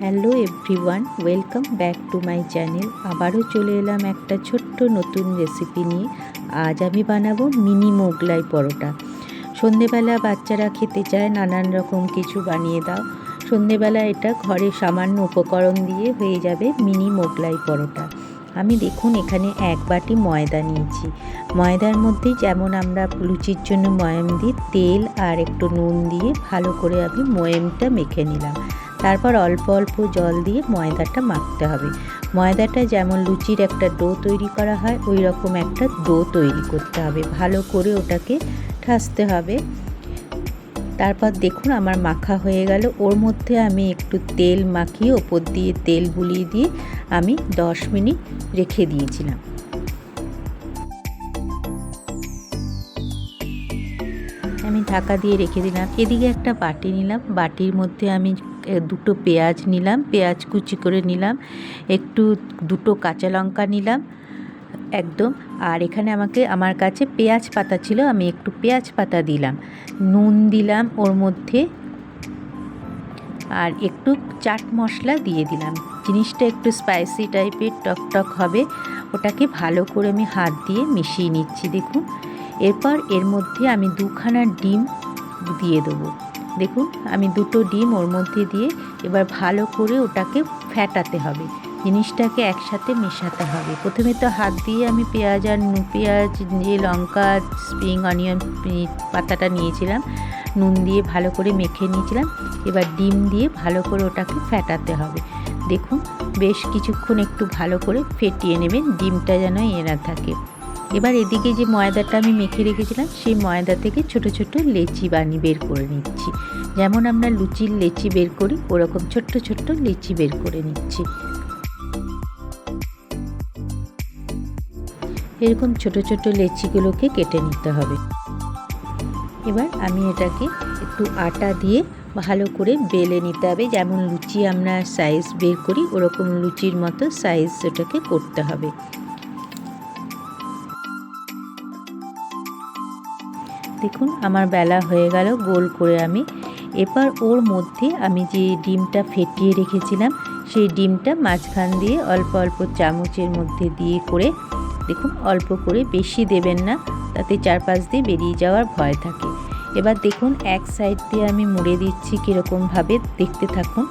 Hello everyone, welcome back to my channel. আবারও চলে এলাম একটা ছোট্ট নতুন রেসিপি নিয়ে। আজ আমি বানাবো মিনি মোগলাই পরোটা। সন্ধেবেলা বাচ্চারা খেতে চায়, নানান রকম কিছু বানিয়ে দাও। সন্ধেবেলা এটা ঘরে সামান্য উপকরণ দিয়ে হয়ে যাবে মিনি মোগলাই পরোটা। আমি দেখুন এখানে এক বাটি ময়দা নিয়েছি। ময়দার মধ্যে যেমন আমরা লুচির জন্য ময়াম দিই, তেল আর একটু নুন দিয়ে ভালো করে আমি ময়ামটা মেখে নিলাম। তারপর অল্প অল্প জল দিয়ে ময়দাটা মাখতে হবে। ময়দাটা যেমন লুচির একটা ডো তৈরি করা হয় ওই রকম একটা ডো তৈরি করতে হবে। ভালো করে ওটাকে ঠাসতে হবে। তারপর দেখুন আমার মাখা হয়ে গেল। ওর মধ্যে আমি একটু তেল মাখিয়ে ওপর দিয়ে তেল বুলিয়ে দিয়ে আমি দশ মিনিট রেখে দিয়েছিলাম। আমি ঢাকা দিয়ে রেখে দিলাম। এদিকে একটা বাটি নিলাম। বাটির মধ্যে আমি দুটো পেঁয়াজ নিলাম। পেঁয়াজ কুচি করে নিলাম। একটু দুটো কাঁচা লঙ্কা নিলাম, একদম। আর এখানে আমাকে, আমার কাছে পেঁয়াজ পাতা ছিল, আমি একটু পেঁয়াজ পাতা দিলাম। নুন দিলাম ওর মধ্যে। আর একটু চাট মশলা দিয়ে দিলাম। জিনিসটা একটু স্পাইসি টাইপের টক টক হবে। ওটাকে ভালো করে আমি হাত দিয়ে মিশিয়ে নিচ্ছি, দেখুন। এরপর এর মধ্যে আমি দুখানা ডিম দিয়ে দেবো। দেখুন, আমি দুটো ডিম ওর মধ্যে দিয়ে এবার ভালো করে ওটাকে ফ্যাটাতে হবে। জিনিসটাকে একসাথে মেশাতে হবে। প্রথমে তো হাত দিয়ে আমি পেঁয়াজ আর পেঁয়াজ, যে লঙ্কা, স্প্রিং, অনিয়ন পাতাটা নিয়েছিলাম, নুন দিয়ে ভালো করে মেখে নিয়েছিলাম। এবার ডিম দিয়ে ভালো করে ওটাকে ফ্যাটাতে হবে। দেখুন, বেশ কিছুক্ষণ একটু ভালো করে ফেটিয়ে নেবেন, ডিমটা যেন এ থাকে। এবার এদিকে যে ময়দাটা আমি মেখে রেখেছিলাম, সেই ময়দা থেকে ছোট ছোট লেচি বানিয়ে বের করে নিচ্ছি। যেমন আমরা লুচির লেচি বের করি, ওরকম ছোট্ট ছোট্ট লেচি বের করে নিচ্ছি। এরকম ছোট ছোট লেচিগুলোকে কেটে নিতে হবে। এবার আমি এটাকে একটু আটা দিয়ে ভালো করে বেলে নিতে হবে। যেমন লুচি আমরা সাইজ বের করি, ওরকম লুচির মতো সাইজ ওটাকে করতে হবে। দেখুন, আমার বেলা হয়ে গেল, গোল করে আমি। এবার ওর মধ্যে আমি যে ডিমটা ফেটিয়ে রেখেছিলাম, সেই ডিমটা মাঝখান দিয়ে অল্প অল্প চামচের মধ্যে দিয়ে করে, দেখুন, অল্প করে বেশি দেবেন না, তাতে চারপাশ দিয়ে বেরিয়ে যাওয়ার ভয় থাকে। এবার দেখুন, এক সাইড দিয়ে আমি মুড়ে দিচ্ছি কীরকমভাবে, দেখতে থাকুন।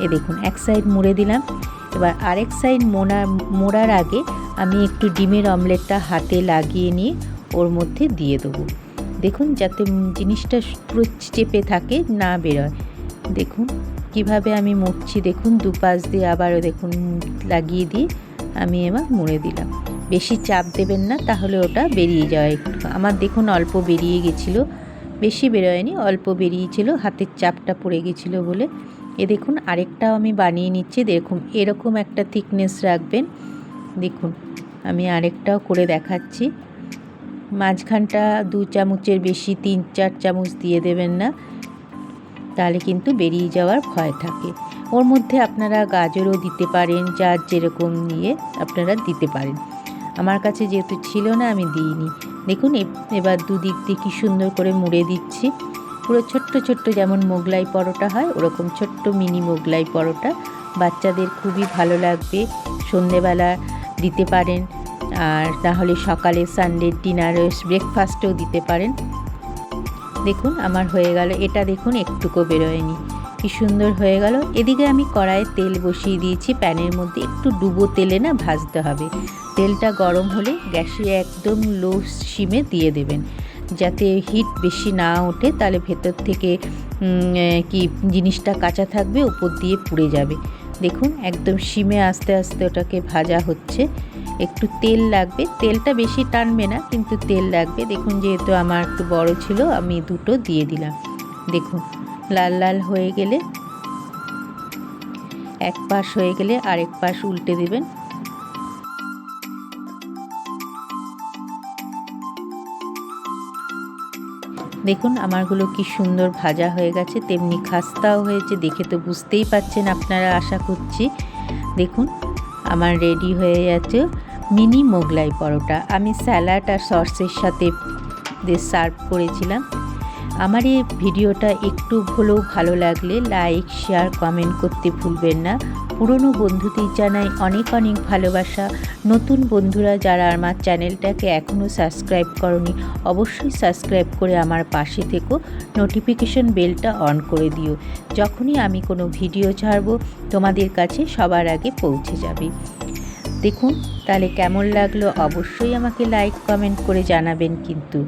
এ দেখুন, এক সাইড মুড়ে দিলাম। এবার আরেক সাইড মোড়া মোড়ার আগে আমি একটু ডিমের অমলেটটা হাতে লাগিয়ে নিয়ে ওর মধ্যে দিয়ে দেবো। দেখুন যাতে জিনিসটা পুরো চেপে থাকে, না বেরোয়। দেখুন কীভাবে আমি মুড়ছি দেখুন দুপাশ দিয়ে আবারও দেখুন লাগিয়ে দিয়ে আমি এবার মুড়ে দিলাম। বেশি চাপ দেবেন না, তাহলে ওটা বেরিয়ে যায় একটু। আমার দেখুন অল্প বেরিয়ে গেছিল, বেশি বেরোয়নি, অল্প বেরিয়েছিল, হাতের চাপটা পড়ে গেছিল বলে। এ দেখুন আরেকটাও আমি বানিয়ে নিচ্ছি, দেখুন এরকম একটা থিকনেস রাখবেন। দেখুন আমি আরেকটাও করে দেখাচ্ছি। মাঝখানটা দু চামচের বেশি, তিন, চার চামচ দিয়ে দেবেন না। তাহলে কিন্তু বেরিয়ে যাওয়ার ভয় থাকে। ওর মধ্যে আপনারা গাজরও দিতে পারেন যার যেরকম নিয়ে আপনারা দিতে পারেন। আমার কাছে যেহেতু ছিল না, আমি দিইনি। দেখুন এবার দুদিক দিয়ে কী সুন্দর করে মুড়ে দিচ্ছি। পুরো ছোট্ট ছোট্ট যেমন মোগলাই পরোটা হয়, ওরকম ছোট্ট মিনি মোগলাই পরোটা বাচ্চাদের খুবই ভালো লাগবে। সন্ধেবেলা দিতে পারেন। আর তাহলে সকালে সানডে ডিনার ব্রেকফাস্টও দিতে পারেন। দেখুন, আমার হয়ে গেল। এটা দেখুন, একটুকু বেরোয়নি। কি সুন্দর হয়ে গেল। এদিকে আমি কড়াইয়ে তেল বসিয়ে দিয়েছি। প্যানের মধ্যে একটু ডুবো তেলে না ভাজতে হবে। তেলটা গরম হলে গ্যাসে একদম লো সিমে দিয়ে দেবেন। যাতে হিট বেশি না ওঠে, তাহলে ভেতর থেকে কি জিনিসটা কাঁচা থাকবে, উপর দিয়ে পুড়ে যাবে। দেখুন, একদম সিমে আস্তে আস্তে ওটাকে ভাজা হচ্ছে। একটু তেল লাগবে। তেলটা বেশি টানবে না, কিন্তু তেল লাগবে। দেখুন, যেহেতু আমার একটু বড় ছিল, আমি দুটো দিয়ে দিলাম। দেখুন, লাল লাল হয়ে গেলে এক পাশ হয়ে গেলে আরেক পাশ উল্টে দেবেন। দেখুন, আমারগুলো কি সুন্দর ভাজা হয়ে গেছে, তেমনি খাস্তাও হয়েছে। দেখে তো বুঝতেই পাচ্ছেন আপনারা, আশা করছি। দেখুন, আমার রেডি হয়ে যাচ্ছে মিনি মোগলাই পরোটা। আমি স্যালাড আর সসের সাথে সার্ভ করেছিলাম। আমার এই ভিডিওটা একটু হলেও ভালো লাগলে লাইক, শেয়ার, কমেন্ট করতে ভুলবেন না। পুরনো বন্ধুদের জানাই অনেক অনেক ভালোবাসা। নতুন বন্ধুরা যারা আমার চ্যানেলটাকে এখনও সাবস্ক্রাইব করনি, অবশ্যই সাবস্ক্রাইব করে আমার পাশে থেকো। নোটিফিকেশন বেলটা অন করে দিও। যখনই আমি কোনো ভিডিও ছাড়বো, তোমাদের কাছে সবার আগে পৌঁছে যাবে। দেখুন, তাহলে কেমন লাগল? অবশ্যই আমাকে লাইক কমেন্ট করে জানাবেন কিন্তু।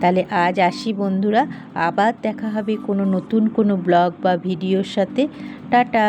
তাহলে আজ আসি বন্ধুরা, আবার দেখা হবে কোনো নতুন কোনো ব্লগ বা ভিডিওর সাথে। টাটা!